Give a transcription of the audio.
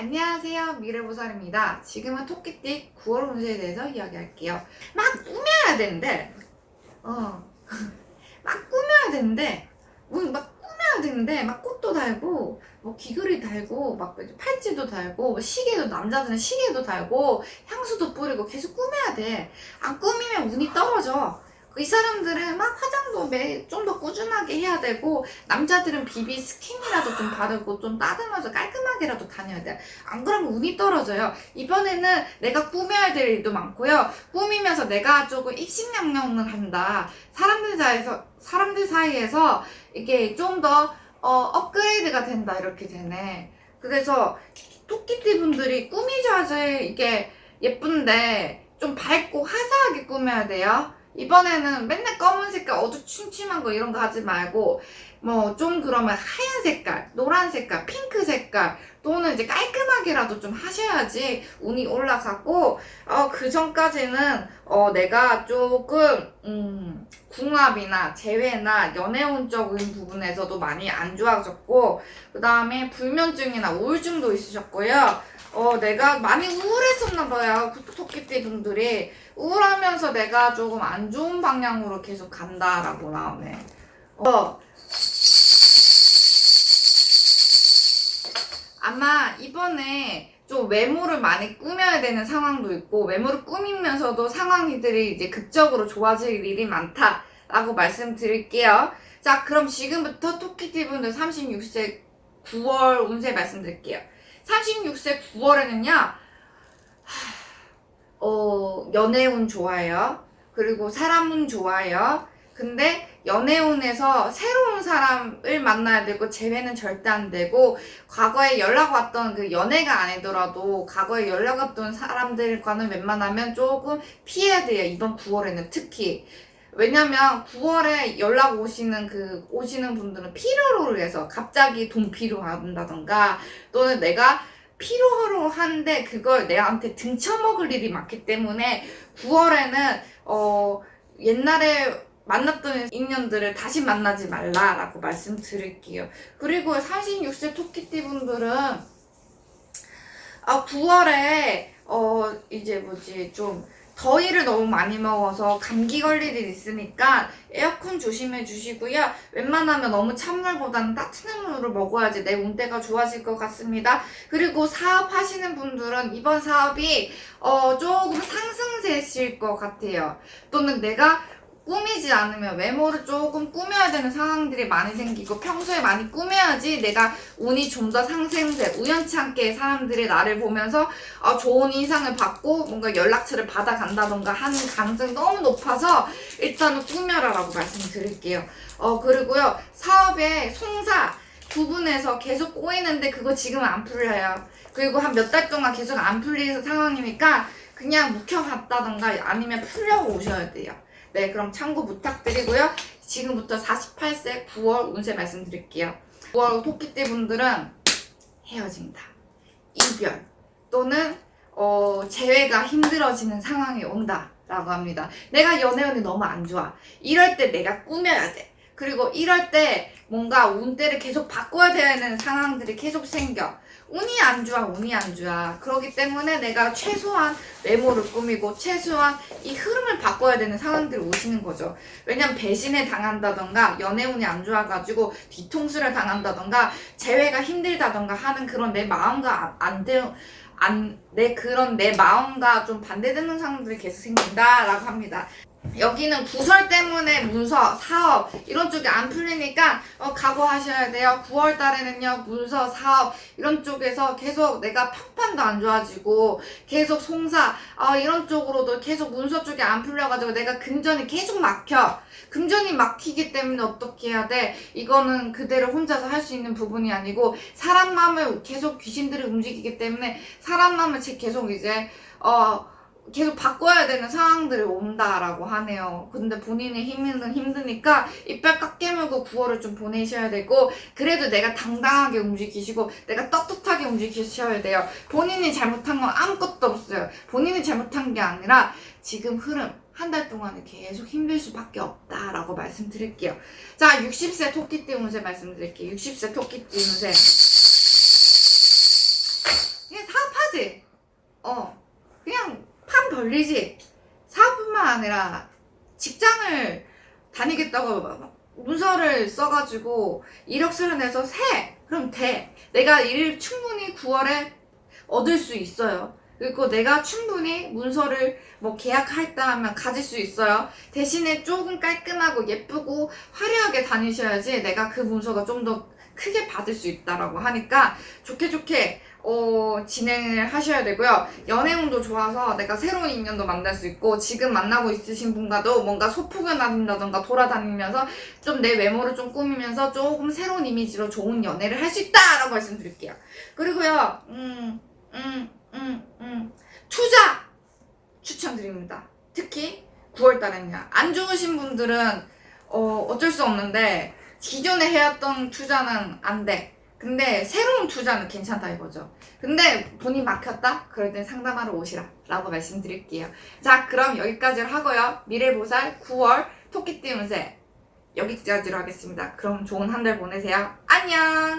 안녕하세요. 미래보살입니다. 지금은 토끼띠 9월 운세에 대해서 이야기할게요. 막 꾸며야 되는데, 어, 막 꾸며야 되는데, 음, 막 꾸며야 되는데, 막 꽃도 달고, 뭐 귀걸이 달고, 막 팔찌도 달고, 뭐 시계도, 남자들은 시계도 달고, 향수도 뿌리고 계속 꾸며야 돼. 안 꾸미면 운이 떨어져. 이 사람들은 막 화장도 매좀더 꾸준하게 해야 되고 남자들은 비비 스킨이라도 좀 바르고 좀 따듬어서 깔끔하게라도 다녀야 돼. 안 그러면 운이 떨어져요. 이번에는 내가 꾸며야 될 일도 많고요. 꾸미면서 내가 조금 입신양명을 한다. 사람들 사이에서 사람들 사이에서 이게 좀더 어, 업그레이드가 된다 이렇게 되네. 그래서 토끼띠 분들이 꾸미자세 이게 예쁜데 좀 밝고 화사하게 꾸며야 돼요. 이번에는 맨날 검은 색깔 어두침침한 거 이런 거 하지 말고 뭐 좀 그러면 하얀 색깔, 노란 색깔, 핑크 색깔 또는 이제 깔끔하게라도 좀 하셔야지 운이 올라가고 어, 그 전까지는 어, 내가 조금 음, 궁합이나 재회나 연애운적인 부분에서도 많이 안 좋아졌고 그 다음에 불면증이나 우울증도 있으셨고요. 어, 내가 많이 우울했었나 봐요. 그 토끼띠 분들이 우울하면서 내가 조금 안 좋은 방향으로 계속 간다라고 나오네. 어. 아마 이번에 좀 외모를 많이 꾸며야 되는 상황도 있고 외모를 꾸미면서도 상황이들이 이제 극적으로 좋아질 일이 많다라고 말씀드릴게요. 자, 그럼 지금부터 토끼띠 분들 36세 9월 운세 말씀드릴게요. 36세 9월에는요, 어, 연애운 좋아요. 그리고 사람운 좋아요. 근데 연애운에서 새로운 사람을 만나야 되고 재회는 절대 안 되고 과거에 연락 왔던 그 연애가 아니더라도 과거에 연락 왔던 사람들과는 웬만하면 조금 피해야 돼요. 이번 9월에는 특히. 왜냐면 9월에 연락 오시는 그 오시는 분들은 필요로 해서 갑자기 돈 필요한다던가 또는 내가 필요로 한데 그걸 내한테 등쳐먹을 일이 많기 때문에 9월에는 어 옛날에 만났던 인연들을 다시 만나지 말라라고 말씀드릴게요. 그리고 36세 토끼띠 분들은 아 9월에 어 이제 뭐지 좀 더위를 너무 많이 먹어서 감기 걸릴 일 있으니까 에어컨 조심해 주시고요. 웬만하면 너무 찬물보다는 따뜻한 물을 먹어야지 내 운대가 좋아질 것 같습니다. 그리고 사업하시는 분들은 이번 사업이 어 조금 상승세실 것 같아요. 또는 내가 꾸미지 않으면 외모를 조금 꾸며야 되는 상황들이 많이 생기고 평소에 많이 꾸며야지 내가 운이 좀 더 상승세 우연치 않게 사람들이 나를 보면서 어, 좋은 인상을 받고 뭔가 연락처를 받아간다던가 하는 가능성이 너무 높아서 일단은 꾸며라 라고 말씀드릴게요. 어 그리고요 사업의 송사 부분에서 계속 꼬이는데 그거 지금은 안 풀려요. 그리고 한 몇 달 동안 계속 안 풀리는 상황이니까 그냥 묵혀갔다던가 아니면 풀려고 오셔야 돼요. 네, 그럼 참고 부탁드리고요. 지금부터 48세 9월 운세 말씀드릴게요. 9월 토끼띠 분들은 헤어진다. 이별 또는 어, 재회가 힘들어지는 상황이 온다. 라고 합니다. 내가 연애운이 너무 안 좋아. 이럴 때 내가 꾸며야 돼. 그리고 이럴 때 뭔가 운대를 계속 바꿔야 되는 상황들이 계속 생겨. 운이 안 좋아, 운이 안 좋아. 그렇기 때문에 내가 최소한 외모를 꾸미고 최소한 이 흐름을 바꿔야 되는 상황들이 오시는 거죠. 왜냐면 배신을 당한다던가 연애 운이 안 좋아가지고 뒤통수를 당한다던가 재회가 힘들다던가 하는 그런 내 마음과 안 돼. 안, 내 그런 내 마음과 좀 반대되는 상황들이 계속 생긴다라고 합니다. 여기는 구설 때문에 문서, 사업 이런 쪽이 안 풀리니까 어, 각오하셔야 돼요. 9월 달에는요 문서, 사업 이런 쪽에서 계속 내가 평판도 안 좋아지고 계속 송사 어, 이런 쪽으로도 계속 문서 쪽이 안 풀려가지고 내가 금전이 계속 막혀. 금전이 막히기 때문에 어떻게 해야 돼? 이거는 그대로 혼자서 할 수 있는 부분이 아니고 사람 마음을 계속 귀신들이 움직이기 때문에 사람 마음을 계속 이제 어 계속 바꿔야 되는 상황들이 온다라고 하네요. 근데 본인의 힘은 힘드니까 이빨 꽉 깨물고 9월을 좀 보내셔야 되고 그래도 내가 당당하게 움직이시고 내가 떳떳하게 움직이셔야 돼요. 본인이 잘못한 건 아무것도 없어요. 본인이 잘못한 게 아니라 지금 흐름 한 달 동안은 계속 힘들 수밖에 없다라고 말씀드릴게요. 자, 60세 토끼띠 운세 말씀드릴게요. 60세 토끼띠 운세. 예, 어, 그냥 판 벌리지. 사업뿐만 아니라 직장을 다니겠다고 막 문서를 써가지고 이력서를 내서 세! 그럼 돼. 내가 일을 충분히 9월에 얻을 수 있어요. 그리고 내가 충분히 문서를 뭐 계약했다 하면 가질 수 있어요. 대신에 조금 깔끔하고 예쁘고 화려하게 다니셔야지 내가 그 문서가 좀더 크게 받을 수 있다라고 하니까 좋게 좋게 어, 진행을 하셔야 되고요. 연애운도 좋아서 내가 새로운 인연도 만날 수 있고 지금 만나고 있으신 분과도 뭔가 소풍을 다닌다던가 돌아다니면서 좀 내 외모를 좀 꾸미면서 조금 새로운 이미지로 좋은 연애를 할 수 있다라고 말씀드릴게요. 그리고요, 음, 음, 음, 음, 투자 추천드립니다. 특히 9월달엔요. 안 좋으신 분들은 어, 어쩔 수 없는데 기존에 해왔던 투자는 안 돼. 근데 새로운 투자는 괜찮다 이거죠. 근데 돈이 막혔다? 그럴 땐 상담하러 오시라 라고 말씀드릴게요. 자 그럼 여기까지로 하고요. 미래보살 9월 토끼띠 운세 여기까지로 하겠습니다. 그럼 좋은 한 달 보내세요. 안녕!